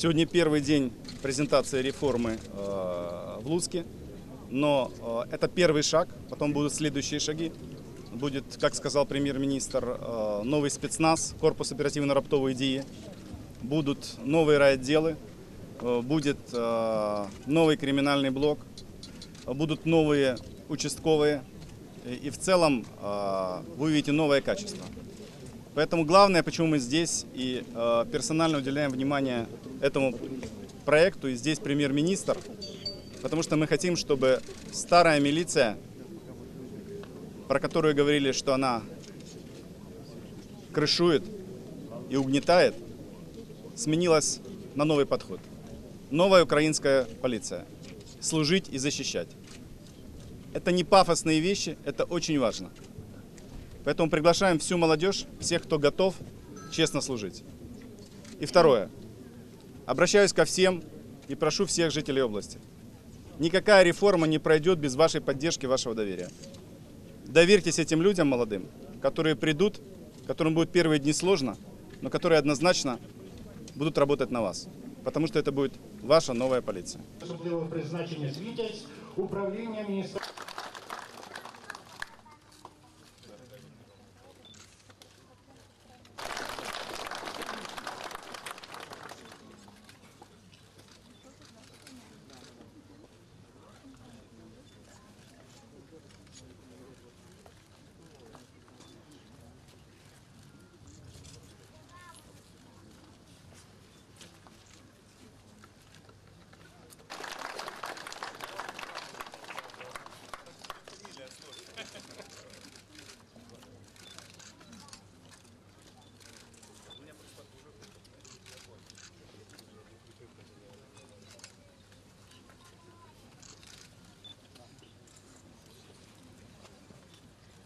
Сегодня первый день презентации реформы э, в Луцке, но э, это первый шаг, потом будут следующие шаги. Будет, как сказал премьер-министр, э, новый спецназ, корпус оперативно-раптовой дии, будут новые райотделы, будет новый криминальный блок, будут новые участковые, и в целом вы увидите новое качество. Поэтому главное, почему мы здесь и э, персонально уделяем внимание этому проекту, и здесь премьер-министр, потому что мы хотим, чтобы старая милиция, про которую говорили, что она крышует и угнетает, сменилась на новый подход. Новая украинская полиция. Служить и защищать. Это не пафосные вещи, это очень важно. Поэтому приглашаем всю молодежь, всех, кто готов честно служить. И второе. Обращаюсь ко всем и прошу всех жителей области. Никакая реформа не пройдет без вашей поддержки, вашего доверия. Доверьтесь этим людям молодым, которые придут, которым будет первые дни сложно, но которые однозначно будут работать на вас. Потому что это будет ваша новая полиция. особливого призначення світять управління міністерства.